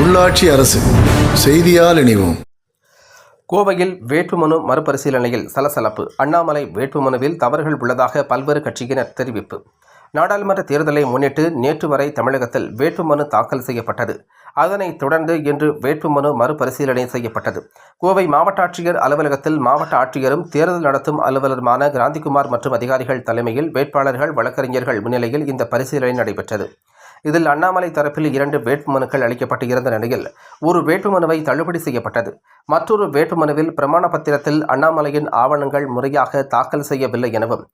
உள்ளாட்சி அரசு. செய்தியால் இணைவோம். கோவையில் வேட்புமனு மறுபரிசீலனையில் சலசலப்பு. அண்ணாமலை வேட்புமனுவில் தவறுகள் உள்ளதாக பல்வேறு கட்சியினர் தெரிவிப்பு. நாடாளுமன்ற தேர்தலை முன்னிட்டு நேற்று வரை தமிழகத்தில் வேட்புமனு தாக்கல் செய்யப்பட்டது. அதனைத் தொடர்ந்து இன்று வேட்புமனு மறுபரிசீலனை செய்யப்பட்டது. கோவை மாவட்ட ஆட்சியர் அலுவலகத்தில் மாவட்ட ஆட்சியரும் தேர்தல் நடத்தும் அலுவலருமான கிராந்திகுமார் மற்றும் அதிகாரிகள் தலைமையில் வேட்பாளர்கள் வழக்கறிஞர்கள் முன்னிலையில் இந்த பரிசீலனை நடைபெற்றது. இதில் அண்ணாமலை தரப்பில் இரண்டு வேட்புமனுக்கள் அளிக்கப்பட்டு இருந்த நிலையில் ஒரு வேட்புமனுவை தள்ளுபடி செய்யப்பட்டது. மற்றொரு வேட்புமனுவில் பிரமாண பத்திரத்தில் அண்ணாமலையின் ஆவணங்கள் முறையாக தாக்கல் செய்யவில்லை எனவும்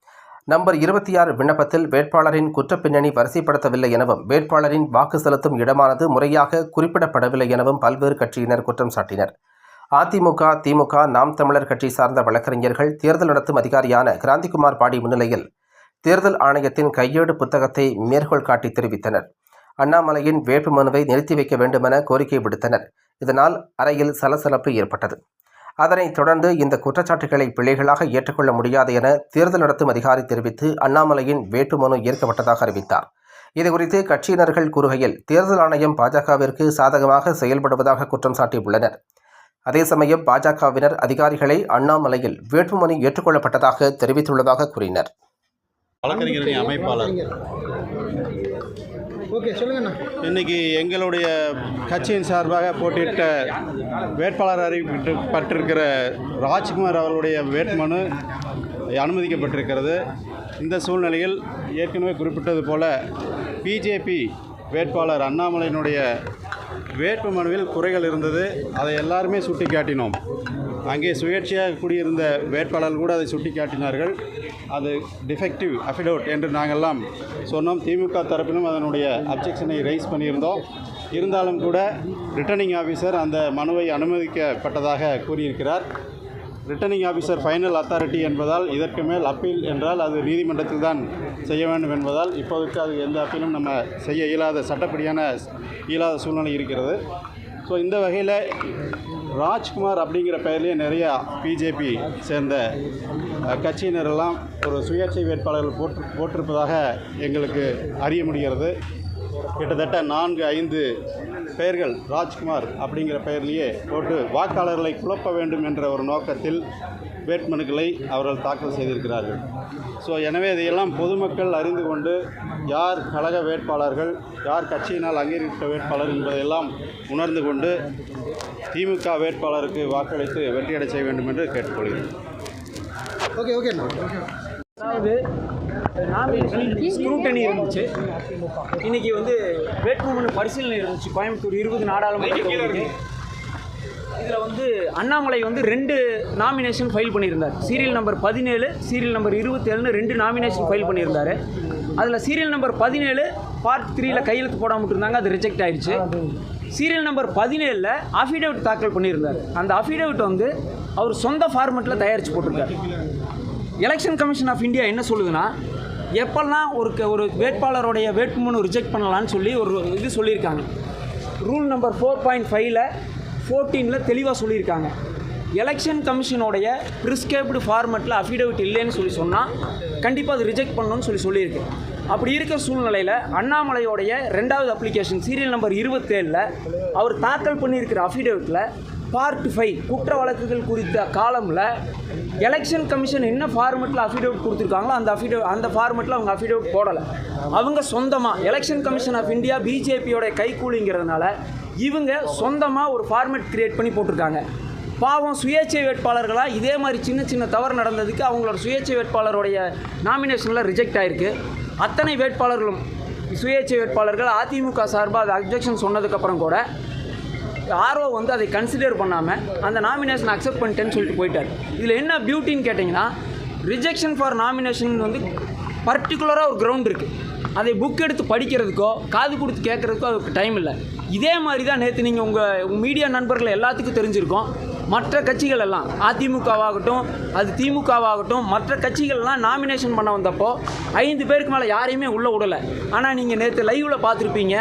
நம்பர் இருபத்தி ஆறு விண்ணப்பத்தில் வேட்பாளரின் குற்றப்பின்னணி வரிசைப்படுத்தவில்லை எனவும் வேட்பாளரின் வாக்கு செலுத்தும் இடமானது முறையாக குறிப்பிடப்படவில்லை எனவும் பல்வேறு கட்சியினர் குற்றம் சாட்டினர். அதிமுக திமுக நாம் தமிழர் கட்சி சார்ந்த வழக்கறிஞர்கள் தேர்தல் நடத்தும் அதிகாரியான கிராந்திகுமார் பாடி முன்னிலையில் தேர்தல் ஆணையத்தின் கையேடு புத்தகத்தை மேற்கோள் காட்டி தெரிவித்தனர். அண்ணாமலையின் வேட்புமனுவை நிறுத்தி வைக்க வேண்டுமென கோரிக்கை விடுத்தனர். இதனால் அறையில் சலசலப்பு ஏற்பட்டது. அதனைத் தொடர்ந்து இந்த குற்றச்சாட்டுகளை பிழைகளாக ஏற்றுக்கொள்ள முடியாது என தேர்தல் நடத்தும் அதிகாரி தெரிவித்து அண்ணாமலையின் வேட்புமனு ஏற்கப்பட்டதாக அறிவித்தார். இதுகுறித்து கட்சியினர்கள் கூறுகையில் தேர்தல் ஆணையம் பாஜகவிற்கு சாதகமாக செயல்படுவதாக குற்றம் சாட்டியுள்ளனர். அதே சமயம் பாஜகவினர் அதிகாரிகளை அண்ணாமலையில் வேட்புமனு ஏற்றுக்கொள்ளப்பட்டதாக தெரிவித்துள்ளதாக கூறினர். வழக்கறிஞரணி அமைப்பாளர். ஓகே சொல்லுங்கண்ணா. இன்னைக்கு எங்களுடைய கட்சியின் சார்பாக போட்டியிட்ட வேட்பாளர் அறிவிக்கப்பட்டிருக்கிற ராஜ்குமார் அவர்களுடைய வேட்புமனு அனுமதிக்கப்பட்டிருக்கிறது. இந்த சூழ்நிலையில் ஏற்கனவே குறிப்பிட்டது போல பிஜேபி வேட்பாளர் அண்ணாமலையினுடைய வேட்பு மனுவில் குறைகள் இருந்தது. அதை எல்லாருமே சுட்டிக்காட்டினோம். அங்கே சுயேட்சையாக கூடியிருந்த வேட்பாளர்கள் கூட அதை சுட்டிக்காட்டினார்கள். அது டிஃபெக்டிவ் அஃபிடவுட் என்று நாங்கள்லாம் சொன்னோம். திமுக தரப்பிலும் அதனுடைய அப்ஜெக்ஷனை ரைஸ் பண்ணியிருந்தோம். இருந்தாலும் கூட ரிட்டர்னிங் ஆஃபீஸர் அந்த மனுவை அனுமதிக்கப்பட்டதாக கூறியிருக்கிறார். ரிட்டர்னிங் ஆஃபீஸர் ஃபைனல் அத்தாரிட்டி என்பதால் இதற்கு மேல் அப்பீல் என்றால் அது நீதிமன்றத்தில் தான் செய்ய வேண்டும் என்பதால் இப்போதைக்கு அது எந்த அப்பீலும் நம்ம செய்ய இயலாத சட்டப்படியான இயலாத சூழ்நிலை இருக்கிறது. ஸோ இந்த வகையில் ராஜ்குமார் அப்படிங்கிற பெயர்லேயே நிறையா பிஜேபி சேர்ந்த கட்சியினரெல்லாம் ஒரு சுயேட்சை வேட்பாளர்கள் போட்டு போட்டிருப்பதாக எங்களுக்கு அறிய முடிகிறது. கிட்டத்தட்ட நான்கு ஐந்து பெயர்கள் ராஜ்குமார் அப்படிங்கிற பெயர்லேயே போட்டு வாக்காளர்களை குழப்ப வேண்டும் என்ற ஒரு நோக்கத்தில் வேட்புமனுக்களை அவர்கள் தாக்கல் செய்திருக்கிறார்கள். ஸோ எனவே இதையெல்லாம் பொதுமக்கள் அறிந்து கொண்டு யார் கழக வேட்பாளர்கள் யார் கட்சியினால் அங்கீகரித்த வேட்பாளர் என்பதையெல்லாம் உணர்ந்து கொண்டு திமுக வேட்பாளருக்கு வாக்களித்து வெற்றியடை செய்ய வேண்டும் என்று கேட்டுக்கொள்கிறேன். ஓகே ஓகேண்ணா அதாவது ஸ்க்ரூட்டனி இருந்துச்சு. இன்னைக்கு வந்து வேட்புமனு பரிசீலனை இருந்துச்சு. கோயம்புத்தூர் இருபது நாடாளுமன்ற இதில் வந்து அண்ணாமலை வந்து ரெண்டு நாமினேஷன் ஃபைல் பண்ணியிருந்தார். சீரியல் நம்பர் பதினேழு சீரியல் நம்பர் இருபத்தேழுன்னு ரெண்டு நாமினேஷன் ஃபைல் பண்ணியிருந்தார். அதில் சீரியல் நம்பர் பதினேழு பார்ட் த்ரீயில் கையெழுத்து போடாமல் இருந்தாங்க அது ரிஜெக்ட் ஆயிடுச்சு சீரியல் நம்பர் பதினேழில் அஃபிடேவிட் தாக்கல் பண்ணியிருந்தார். அந்த அஃபிடேவிட் வந்து அவர் சொந்த ஃபார்மெட்டில் தயாரித்து போட்டிருக்காரு. எலெக்ஷன் கமிஷன் ஆஃப் இந்தியா என்ன சொல்லுதுன்னா எப்பெல்லாம் ஒரு க- ஒரு வேட்பாளருடைய வேட்புமனு ரிஜெக்ட் பண்ணலான்னு சொல்லி ஒரு இது சொல்லியிருக்காங்க. ரூல் நம்பர் ஃபோர் பாயிண்ட் ஃபைவ்ல ஃபோர்டீனில் தெளிவாக சொல்லியிருக்காங்க. எலெக்ஷன் கமிஷனுடைய ப்ரிஸ்கிரைப்டு ஃபார்மெட்டில் அஃபிடவிட் இல்லைன்னு சொல்லி சொன்னால் கண்டிப்பாக அது ரிஜெக்ட் பண்ணணும்னு சொல்லி சொல்லியிருக்கு. அப்படி இருக்கிற சூழ்நிலையில் அண்ணாமலையோடைய ரெண்டாவது அப்ளிகேஷன் சீரியல் நம்பர் இருபத்தேழில் அவர் தாக்கல் பண்ணியிருக்கிற அஃபிடவிட்டில் பார்ட் ஃபைவ் குற்ற வழக்குகள் குறித்த காலமில் எலெக்ஷன் கமிஷன் என்ன ஃபார்மெட்டில் அஃபிடவிட் கொடுத்துருக்காங்களோ அந்த அஃபிடவிட் அந்த ஃபார்மெட்டில் அவங்க அஃபிடவிட் போடலை. அவங்க சொந்தமாக எலெக்ஷன் கமிஷன் ஆஃப் இந்தியா பிஜேபியோட கைக்கூலிங்கிறதுனால இவங்க சொந்தமாக ஒரு ஃபார்மெட் கிரியேட் பண்ணி போட்டிருக்காங்க. பாவம் சுயேட்சை வேட்பாளர்களாக இதே மாதிரி சின்ன சின்ன தவறு நடந்ததுக்கு அவங்களோட சுயேட்சை வேட்பாளருடைய நாமினேஷனில் ரிஜெக்ட் ஆயிருக்கு. அத்தனை வேட்பாளர்களும் சுயேட்சை வேட்பாளர்கள் அதிமுக சார்பாக அது அப்ஜெக்ஷன் சொன்னதுக்கப்புறம் கூட ஆர்ஓ வந்து அதை கன்சிடர் பண்ணாமல் அந்த நாமினேஷன் அக்செப்ட் பண்ணிட்டேன்னு சொல்லிட்டு போயிட்டார். இதில் என்ன பியூட்டின்னு கேட்டிங்கன்னா ரிஜெக்ஷன் ஃபார் நாமினேஷன் வந்து பர்டிகுலராக ஒரு கிரவுண்ட் இருக்குது அதை புக் எடுத்து படிக்கிறதுக்கோ காது கொடுத்து கேட்குறதுக்கோ அதுக்கு டைம் இல்லை. இதே மாதிரி தான் நேற்று நீங்கள் உங்கள் மீடியா நண்பர்கள் எல்லாத்துக்கும் தெரிஞ்சிருக்கோம். மற்ற கட்சிகள் எல்லாம் அதிமுகவாகட்டும் அது திமுகவாகட்டும் மற்ற கட்சிகள்லாம் நாமினேஷன் பண்ண வந்தப்போ ஐந்து பேருக்கு மேலே யாரையுமே உள்ளே விடலை ஆனால் நீங்கள் நேற்று லைவில் பார்த்துருப்பீங்க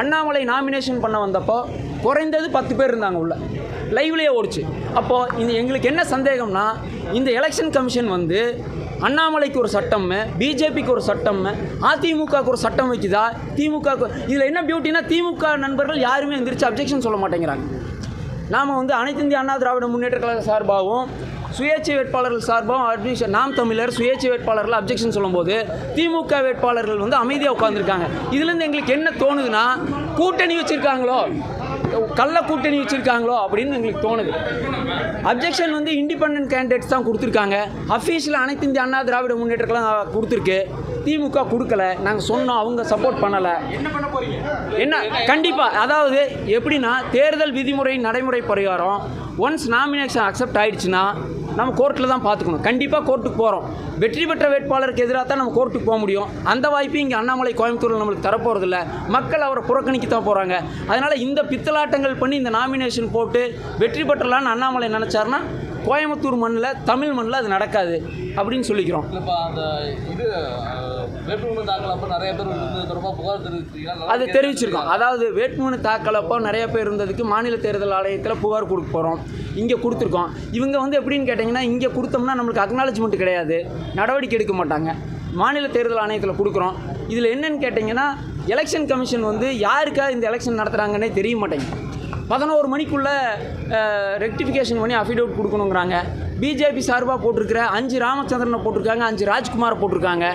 அண்ணாமலை நாமினேஷன் பண்ண வந்தப்போ குறைந்தது பத்து பேர் இருந்தாங்க உள்ள. லைவ்லேயே ஓடிச்சு. அப்போது இந்த எங்களுக்கு என்ன சந்தேகம்னா இந்த எலெக்ஷன் கமிஷன் வந்து அண்ணாமலைக்கு ஒரு சட்டம் பிஜேபிக்கு ஒரு சட்டம் அதிமுகவுக்கு ஒரு சட்டம் வைக்குதா? திமுக இதில் என்ன பியூட்டினா திமுக நண்பர்கள் யாருமே எந்திரிச்சு அப்ஜெக்ஷன் சொல்ல மாட்டேங்கிறாங்க. நாம் வந்து அனைத்து இந்திய அண்ணா திராவிட முன்னேற்ற கழக சார்பாகவும் சுயேட்சை வேட்பாளர்கள் சார்பாகவும் அட்மிஷன் நாம் தமிழர் சுயேட்சை வேட்பாளர்கள் அப்ஜெக்ஷன் சொல்லும்போது திமுக வேட்பாளர்கள் வந்து அமைதியாக உட்காந்துருக்காங்க இதுலேருந்து எங்களுக்கு என்ன தோணுதுன்னா கூட்டணி வச்சுருக்காங்களோ கள்ள கூட்டணி வச்சுருக்காங்களோ அப்படின்னு எங்களுக்கு தோணுது. அப்ஜெக்ஷன் வந்து இண்டிபெண்டன்ட் கேண்டிடேட்ஸ் தான் கொடுத்துருக்காங்க. அஃபீஷியல் அனைத்து இந்திய அண்ணா திராவிட முன்னேற்ற கழகம் கொடுத்துருக்கு. திமுக கொடுக்கல. நாங்கள் சொன்னோம் அவங்க சப்போர்ட் பண்ணலை. என்ன கண்டிப்பாக அதாவது எப்படின்னா தேர்தல் விதிமுறை நடைமுறை பிரகாரம் ஒன்ஸ் நாமினேஷன் அக்செப்ட் ஆகிடுச்சுன்னா நம்ம கோர்ட்டில் தான் பார்த்துக்கணும். கண்டிப்பாக கோர்ட்டுக்கு போகிறோம் வெற்றி பெற்ற வேட்பாளருக்கு எதிராக தான் நம்ம கோர்ட்டுக்கு போக முடியும். அந்த வாய்ப்பு இங்கே அண்ணாமலை கோயம்புத்தூரில் நம்மளுக்கு தரப்போகிறதில்ல மக்கள் அவரை புறக்கணிக்க தான் போகிறாங்க அதனால் இந்த பித்தலாட்டங்கள் பண்ணி இந்த நாமினேஷன் போட்டு வெற்றி பெற்றலான்னு அண்ணாமலை நினச்சாருன்னா கோயம்புத்தூர் மண்ணில் தமிழ் மண்ணில் அது நடக்காது. அப்படின்னு சொல்லிக்கிறோம். வேட்புமனு தாக்கல் அப்போ நிறைய பேர் தொடர்பாக புகார் தெரிவிச்சிருக்கீங்க அது தெரிவிச்சிருக்கோம். அதாவது வேட்புமனு தாக்கல் அப்போ நிறைய பேர் இருந்ததுக்கு மாநில தேர்தல் ஆணையத்தில் புகார் கொடுக்க போகிறோம் இங்கே கொடுத்துருக்கோம். இவங்க வந்து எப்படின்னு கேட்டிங்கன்னா இங்கே கொடுத்தோம்னா நம்மளுக்கு அக்னாலஜ்மெண்ட் கிடையாது. நடவடிக்கை எடுக்க மாட்டாங்க. மாநில தேர்தல் ஆணையத்தில் கொடுக்குறோம். இதில் என்னன்னு கேட்டிங்கன்னா எலெக்ஷன் கமிஷன் வந்து யாருக்காக இந்த எலெக்ஷன் நடத்துகிறாங்கன்னே தெரிய மாட்டேங்குது. பதினோரு மணிக்குள்ளே ரெக்டிஃபிகேஷன் பண்ணி அஃபிடவிட் கொடுக்கணுங்கிறாங்க. பிஜேபி சார்பாக போட்டிருக்கிற அஞ்சு ராமச்சந்திரனை போட்டிருக்காங்க அஞ்சு ராஜ்குமாரை போட்டிருக்காங்க.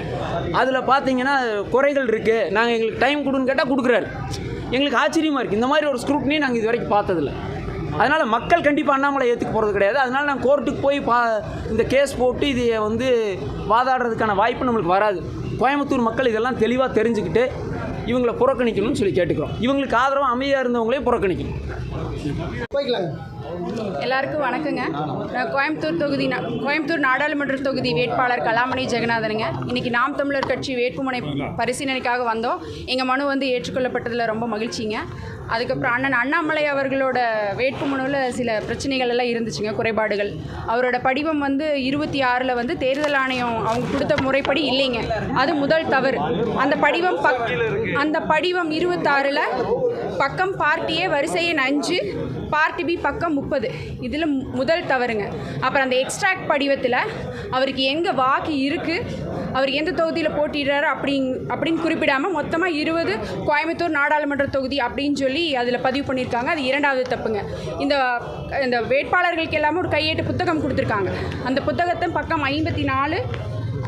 அதில் பார்த்தீங்கன்னா குறைகள் இருக்குது நாங்கள் எங்களுக்கு டைம் கொடுன்னு கேட்டால் கொடுக்குறாரு. எங்களுக்கு ஆச்சரியமாக இருக்குது இந்த மாதிரி ஒரு ஸ்க்ரூட்னி நாங்கள் இது வரைக்கும் பார்த்ததில்ல. அதனால் மக்கள் கண்டிப்பாக அண்ணாமலை ஏற்றுக்க போகிறது கிடையாது. அதனால் நாங்கள் கோர்ட்டுக்கு போய் பா இந்த கேஸ் போட்டு இதை வந்து வாதாடுறதுக்கான வாய்ப்பு நம்மளுக்கு வராது. கோயம்புத்தூர் மக்கள் இதெல்லாம் தெளிவாக தெரிஞ்சுக்கிட்டு இவங்களை புறக்கணிக்கணும்னு சொல்லி கேட்டுக்கிறோம். இவங்களுக்கு ஆதரவாக அமைதியாக இருந்தவங்களே புறக்கணிக்கணும். போய்க்கலாங்க. எல்லாருக்கும் வணக்கங்க. நான் கோயம்புத்தூர் தொகுதி கோயம்புத்தூர் நாடாளுமன்ற தொகுதி வேட்பாளர் கலாமணி ஜெகநாதனுங்க. இன்னைக்கு நாம் தமிழர் கட்சி வேட்புமனை பரிசீலனைக்காக வந்தோம். எங்கள் மனு வந்து ஏற்றுக்கொள்ளப்பட்டதில் ரொம்ப மகிழ்ச்சிங்க. அதுக்கப்புறம் அண்ணன் அண்ணாமலை அவர்களோட வேட்புமனுவில் சில பிரச்சனைகள் எல்லாம் இருந்துச்சுங்க குறைபாடுகள். அவரோட படிவம் வந்து இருபத்தி ஆறில் வந்து தேர்தல் ஆணையம் அவங்க கொடுத்த முறைப்படி இல்லைங்க. அது முதல் தவறு. அந்த படிவம் பக் அந்த படிவம் இருபத்தாறில் பக்கம் பார்ட்டியே வரிசையின் அஞ்சு பார்ட்டி பி பக்கம் முப்பது. இதில் முதல் தவறுங்க. அப்புறம் அந்த எக்ஸ்ட்ராக்ட் படிவத்தில் அவருக்கு எங்கே வாக்கு இருக்குது அவர் எந்த தொகுதியில் போட்டிடுறாரு அப்படிங் அப்படின்னு குறிப்பிடாமல் மொத்தமாக இருபது கோயம்புத்தூர் நாடாளுமன்ற தொகுதி அப்படின்னு சொல்லி அதில் பதிவு பண்ணியிருக்காங்க. அது இரண்டாவது தப்புங்க. இந்த இந்த வேட்பாளர்களுக்கு எல்லாமே ஒரு கையேட்டு புத்தகம் கொடுத்துருக்காங்க. அந்த புத்தகத்தை பக்கம் ஐம்பத்தி நாலு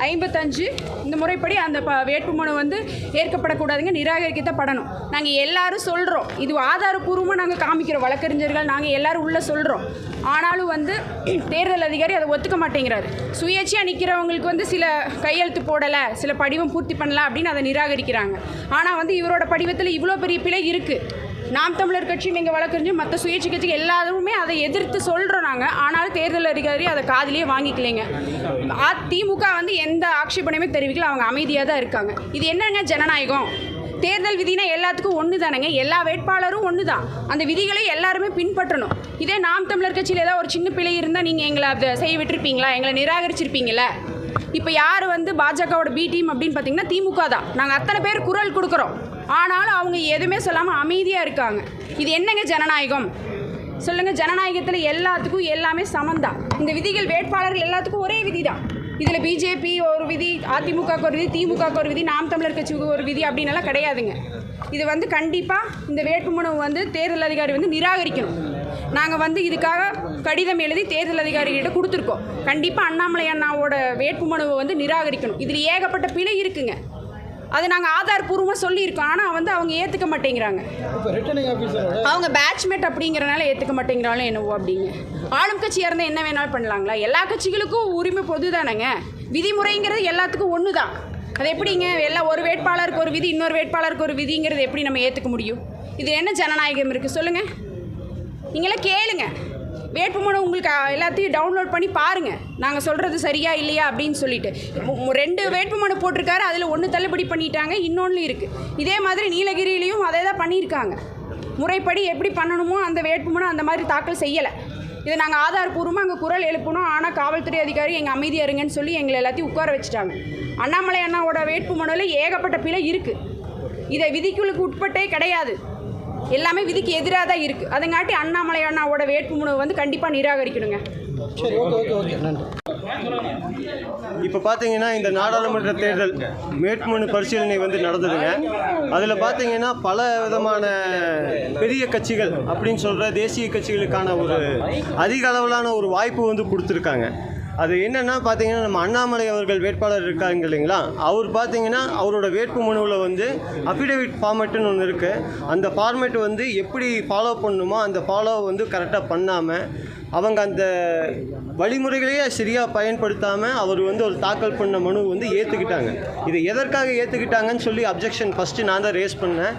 ஐம்பத்தஞ்சு. இந்த முறைப்படி அந்த ப வேட்புமனு வந்து ஏற்கப்படக்கூடாதுங்க நிராகரிக்கத்தப்படணும் நாங்கள் எல்லாரும் சொல்கிறோம் இது ஆதாரப்பூர்வமாக நாங்கள் காமிக்கிறோம் வழக்கறிஞர்கள். நாங்கள் எல்லாரும் உள்ளே சொல்கிறோம் ஆனாலும் வந்து தேர்தல் அதிகாரி அதை ஒத்துக்க மாட்டேங்கிறாரு. சுயேட்சையாக நிற்கிறவங்களுக்கு வந்து சில கையெழுத்து போடலை சில படிவம் பூர்த்தி பண்ணலாம் அப்படின்னு அதை நிராகரிக்கிறாங்க. ஆனால் வந்து இவரோட படிவத்தில் இவ்வளோ பெரிய பிழை இருக்குது நாம் தமிழர் கட்சியும் எங்கள் வழக்கறிஞர் மற்ற சுயேட்சை கட்சி எல்லாருமே அதை எதிர்த்து சொல்கிறோம் நாங்கள் ஆனாலும் தேர்தல் அதிகாரி அதை காதிலேயே வாங்கிக்கலைங்க. அதிமுக வந்து எந்த ஆட்சேபனையுமே தெரிவிக்கல. அவங்க அமைதியாக தான் இருக்காங்க. இது என்னங்க ஜனநாயகம்? தேர்தல் விதினா எல்லாத்துக்கும் ஒன்று தானேங்க எல்லா வேட்பாளரும் ஒன்று தான் அந்த விதிகளை எல்லாருமே பின்பற்றணும். இதே நாம் தமிழர் கட்சியில் ஏதாவது ஒரு சின்ன பிழை இருந்தால் நீங்கள் எங்களை அதை செய்ய விட்டுருப்பீங்களா? எங்களை நிராகரிச்சிருப்பீங்கள இப்போ யார் வந்து பாஜகவோட பி டீம் அப்படின்னு பார்த்தீங்கன்னா திமுக தான். நாங்கள் அத்தனை பேர் குரல் கொடுக்குறோம். ஆனாலும் அவங்க எதுவுமே சொல்லாமல் அமைதியாக இருக்காங்க. இது என்னங்க ஜனநாயகம்? சொல்லுங்கள் ஜனநாயகத்தில் எல்லாத்துக்கும் எல்லாமே சமந்தான் இந்த விதிகள் வேட்பாளர்கள் எல்லாத்துக்கும் ஒரே விதி தான் இதில் பிஜேபி ஒரு விதி அதிமுகவுக்கு ஒரு விதி திமுகவுக்கு ஒரு விதி நாம் தமிழர் கட்சிக்கு ஒரு விதி அப்படின்னலாம் கிடையாதுங்க. இது வந்து கண்டிப்பாக இந்த வேட்புமனு வந்து தேர்தல் அதிகாரி வந்து நிராகரிக்கணும். நாங்கள் வந்து இதுக்காக கடிதம் எழுதி தேர்தல் அதிகாரிகிட்ட கொடுத்துருக்கோம். கண்டிப்பாக அண்ணாமலை அண்ணாவோட வேட்புமனுவை வந்து நிராகரிக்கணும். இதில் ஏகப்பட்ட பிழை இருக்குங்க. அது நாங்கள் ஆதாரப்பூர்வமாக சொல்லியிருக்கோம். ஆனால் வந்து அவங்க ஏற்றுக்க மாட்டேங்கிறாங்க. அவங்க பேட்ச்மேட் அப்படிங்கிறனால ஏற்றுக்க மாட்டேங்கிறாலும் என்னவோ அப்படிங்க ஆளும் கட்சியாக இருந்தால் என்ன வேணாலும் பண்ணலாங்களா? எல்லா கட்சிகளுக்கும் உரிமை பொது தானேங்க விதிமுறைங்கிறது எல்லாத்துக்கும் ஒன்று தான் அது எப்படிங்க? எல்லாம் ஒரு வேட்பாளருக்கு ஒரு விதி இன்னொரு வேட்பாளருக்கு ஒரு விதிங்கிறது எப்படி நம்ம ஏற்றுக்க முடியும்? இது என்ன ஜனநாயகம் இருக்குது சொல்லுங்கள் நீங்களாம் கேளுங்க. வேட்புமனு உங்களுக்கு எல்லாத்தையும் டவுன்லோட் பண்ணி பாருங்கள் நாங்கள் சொல்கிறது சரியா இல்லையா அப்படின்னு சொல்லிட்டு. ரெண்டு வேட்புமனு போட்டிருக்காரு அதில் ஒன்று தள்ளுபடி பண்ணிட்டாங்க இன்னொன்று இருக்குது இதே மாதிரி நீலகிரியிலையும் அதே தான் பண்ணியிருக்காங்க. முறைப்படி எப்படி பண்ணணுமோ அந்த வேட்புமனு அந்த மாதிரி தாக்கல் செய்யலை. இதை நாங்கள் ஆதாரப்பூர்வமாக அங்கே குரல் எழுப்பணும். ஆனால் காவல்துறை அதிகாரி எங்கள் அமைதியாக இருங்கன்னு சொல்லி எங்களை எல்லாத்தையும் உட்கார வச்சுட்டாங்க. அண்ணாமலை அண்ணாவோட வேட்புமனுவில் ஏகப்பட்ட பிழை இருக்குது இதை விதிக்குழுக்கு உட்பட்டே கிடையாது. எல்லாமே விதிக்கு எதிராக தான் இருக்குது அதங்காட்டி அண்ணாமலை அண்ணாவோட வேட்புமனு வந்து கண்டிப்பாக நிராகரிக்கணுங்க. சரி ஓகே ஓகே ஓகே. நன்றி. இப்போ பார்த்தீங்கன்னா இந்த நாடாளுமன்ற தேர்தல் வேட்புமனு பரிசீலனை வந்து நடந்ததுங்க. அதில் பார்த்தீங்கன்னா பல விதமான பெரிய கட்சிகள் அப்படின்னு சொல்கிற தேசிய கட்சிகளுக்கான ஒரு அதிக அளவிலான ஒரு வாய்ப்பு வந்து கொடுத்துருக்காங்க. அது என்னென்னா பார்த்தீங்கன்னா நம்ம அண்ணாமலை அவர்கள் வேட்பாளர் இருக்காங்க இல்லைங்களா? அவர் பார்த்தீங்கன்னா அவரோட வேட்பு மனுவில் வந்து அஃபிடேவிட் ஃபார்மேட்டுன்னு ஒன்று இருக்குது அந்த ஃபார்மேட் வந்து எப்படி ஃபாலோ பண்ணணுமோ அந்த ஃபாலோ வந்து கரெக்டாக பண்ணாமல் அவங்க அந்த வழிமுறைகளையே சரியாக பயன்படுத்தாமல் அவர் வந்து ஒரு தாக்கல் பண்ண மனு வந்து ஏற்றுக்கிட்டாங்க இதை எதற்காக ஏற்றுக்கிட்டாங்கன்னு சொல்லி அப்ஜெக்ஷன் ஃபஸ்ட்டு நான் தான் ரேஸ் பண்ணேன்.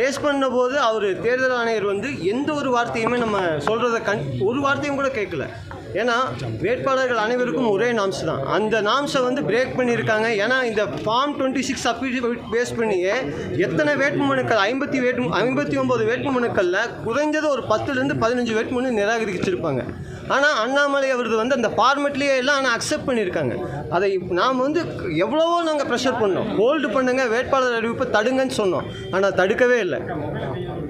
ரேஸ் பண்ணும்போது அவர் தேர்தல் ஆணையர் வந்து எந்த ஒரு வார்த்தையுமே நம்ம சொல்கிறத கண் ஒரு வார்த்தையும் கூட கேட்கல. ஏன்னா வேட்பாளர்கள் அனைவருக்கும் ஒரே நாம்ஸ் தான். அந்த நாம்ஸை வந்து பிரேக் பண்ணியிருக்காங்க. ஏன்னா இந்த form twenty six affidavit base பண்ணியே எத்தனை வேட்புமனுக்கள்? ஐம்பத்தி வேட்பு ஐம்பத்தி ஒம்பது வேட்புமனுக்களில் குறைஞ்சது ஒரு பத்துலேருந்து பதினஞ்சு வேட்புமனு நிராகரிச்சிருப்பாங்க. ஆனால் அண்ணாமலை அவரது வந்து அந்த ஃபார்மெட்லேயே எல்லாம் ஆனால் அக்செப்ட் பண்ணியிருக்காங்க. அதை நாம் வந்து எவ்வளவோ நாங்கள் ப்ரெஷர் பண்ணோம். ஹோல்டு பண்ணுங்கள் வேட்பாளர் அறிவிப்பை தடுங்கன்னு சொன்னோம். ஆனால் தடுக்கவே இல்லை.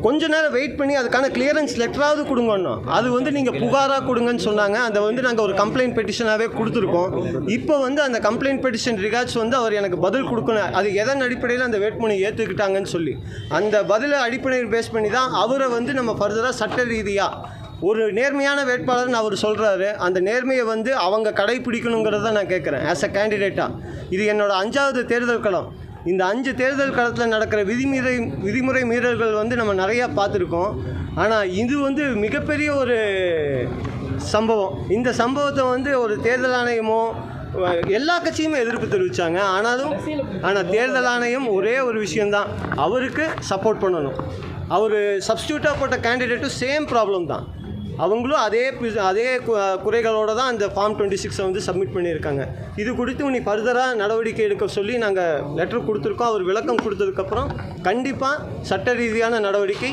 கொஞ்ச நேரம் வெயிட் பண்ணி அதுக்கான கிளியரன்ஸ் லெட்டராவது கொடுங்கன்னோம் அது வந்து நீங்கள் புகாராக கொடுங்கன்னு சொன்னாங்க. அதை வந்து நாங்கள் ஒரு கம்ப்ளைண்ட் பெட்டிஷனாகவே கொடுத்துருக்கோம். இப்போ வந்து அந்த கம்ப்ளைண்ட் பெட்டிஷன் ரிகார்ட்ஸ் வந்து அவர் எனக்கு பதில் கொடுக்கணும். அது எதன் அடிப்படையில் அந்த வேட்புமனை ஏற்றுக்கிட்டாங்கன்னு சொல்லி. அந்த பதிலை அடிப்படையில் பேஸ் பண்ணி தான் அவரை வந்து நம்ம ஃபர்தராக சட்ட ரீதியாக ஒரு நேர்மையான வேட்பாளர்னு அவர் சொல்கிறாரு அந்த நேர்மையை வந்து அவங்க கடைப்பிடிக்கணுங்கிறத நான் கேட்குறேன் ஆஸ் அ கேண்டிடேட்டாக இது என்னோடய அஞ்சாவது தேர்தல் களம். இந்த அஞ்சு தேர்தல் களத்தில் நடக்கிற விதிமுறை விதிமுறை மீறல்கள் வந்து நம்ம நிறையா பார்த்துருக்கோம். ஆனால் இது வந்து மிகப்பெரிய ஒரு சம்பவம். இந்த சம்பவத்தை வந்து ஒரு தேர்தல் ஆணையமோ எல்லா கட்சியுமே எதிர்ப்பு தெரிவித்தாங்க ஆனாலும் ஆனால் தேர்தல் ஆணையம் ஒரே ஒரு விஷயந்தான் அவருக்கு சப்போர்ட் பண்ணணும். அவர் சப்ஸ்டியூட்டாக போட்ட கேண்டிடேட்டும் சேம் ப்ராப்ளம் தான். அவங்களும் அதே பி- அதே குறைகளோட தான் அந்த ஃபார்ம் டுவெண்ட்டி சிக்ஸை வந்து சப்மிட் பண்ணியிருக்காங்க. இது குறித்து நீ ஃபர்தராக நடவடிக்கை எடுக்க சொல்லி நாங்கள் லெட்டர் கொடுத்துருக்கோம். அவர் விளக்கம் கொடுத்ததுக்கப்புறம் கண்டிப்பாக சட்ட ரீதியான நடவடிக்கை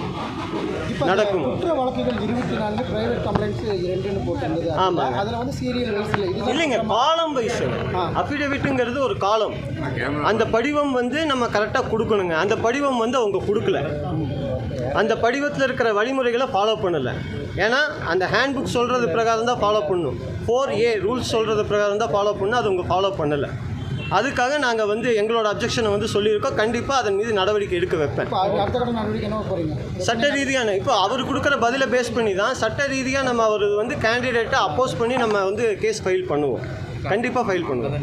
நடக்கும். குற்ற வழக்குகள் இருபத்தி நாலு பிரைவேட் கம்ப்ளைண்ட்ஸ் ரெண்டுன்னு போட்டிருந்தது. ஆமாங்க. அதில் வந்து சீரியல் வைஸில் இது இல்லைங்க காலம் வைஸ் அஃபிடவிட்டுங்கிறது ஒரு காலம் அந்த படிவம் வந்து நம்ம கரெக்டாக கொடுக்கணுங்க. அந்த படிவம் வந்து அவங்க கொடுக்கல. அந்த படிவத்தில் இருக்கிற வழிமுறைகளை ஃபாலோ பண்ணலை. ஏன்னா அந்த ஹேண்ட்புக் சொல்கிறது பிரகாரம் தான் ஃபாலோ பண்ணணும் ஃபோர் ஏ ரூல்ஸ் சொல்கிறது பிரகாரம் தான் ஃபாலோ பண்ணணும் அது அவங்க ஃபாலோ பண்ணலை. அதுக்காக நாங்கள் வந்து எங்களோட அப்ஜெக்ஷனை வந்து சொல்லியிருக்கோம். கண்டிப்பாக அதன் மீது நடவடிக்கை எடுக்க வைப்பேன். சட்ட ரீதியான இப்போ அவர் கொடுக்குற பதிலை பேஸ் பண்ணி தான் சட்ட ரீதியாக நம்ம அவர் வந்து கேண்டிடேட்டை அப்போஸ் பண்ணி நம்ம வந்து கேஸ் ஃபைல் பண்ணுவோம். கண்டிப்பாக ஃபைல் பண்ணுவோம்.